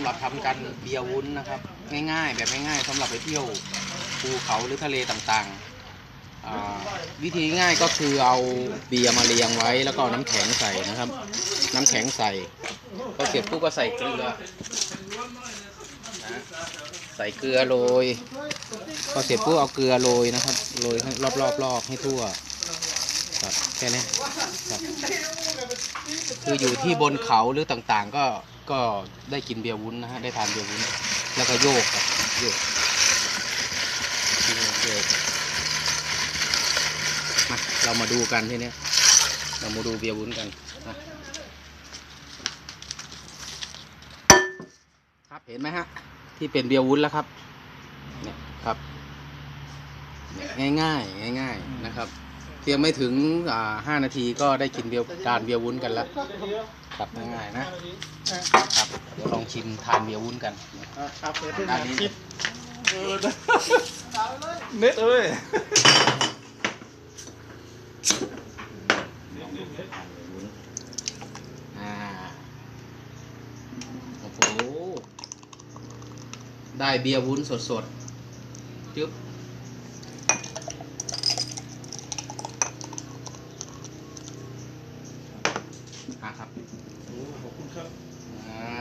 ำหรับทำกันเบียร์วุ้นนะครับ ง่ายๆ แบบง่ายๆสำหรับไปเที่ยวภูเขาหรือทะเลต่างๆ วิธีง่ายก็คือเอาเบียร์มาเรียงไว้ แล้วก็น้ำแข็งใส่นะครับ น้ำแข็งใส่พอเสร็จปุ๊บก็ใส่เกลือนะใส่เกลือโรยพอเสร็จปุ๊บเอาเกลือโรยนะครับโรยให้รอบๆๆให้ทั่วครับแค่นี้ครับคืออยู่ที่บนเขาหรือต่างๆ ก็ ก็ได้กินเบียร์วุ้นนะฮะได้ทานเบียร์วุ้น แล้วก็โยกครับโยกโยกมาเรามาดูกันทีเนี้เรามาดูเบียร์วุ้นกันนะครับเห็นไหมฮะที่เป็นเบียร์วุ้นแล้วครับเนี่ยครับเนี่ยง่ายง่ายๆนะครับ เพียงไม่ถึงอ่าห้านาทีก็ได้กินเบียร์ทานเบียร์วุ้นกันแล้วครับง่ายๆนะครับเดี๋ยวลองชิมทานเบียร์วุ้นกันครับเปิดให้หด้าน่นอยนี้คลิปเออเน็ตเอ้ยอ่าโอ้โหได้เบียร์วุ้นสดๆจึ๊บ อะครับโอ้ขอบคุณครับอ่า